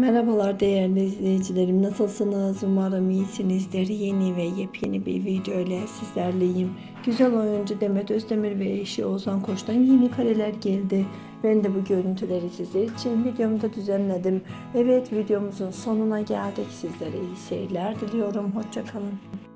Merhabalar değerli izleyicilerim. Nasılsınız? Umarım iyisinizdir. Yeni ve yepyeni bir video ile sizlerleyim. Güzel oyuncu Demet Özdemir ve eşi Ozan Koç'tan yeni kareler geldi. Ben de bu görüntüleri sizler için videomda düzenledim. Evet videomuzun sonuna geldik. Sizlere iyi seyirler diliyorum. Hoşçakalın.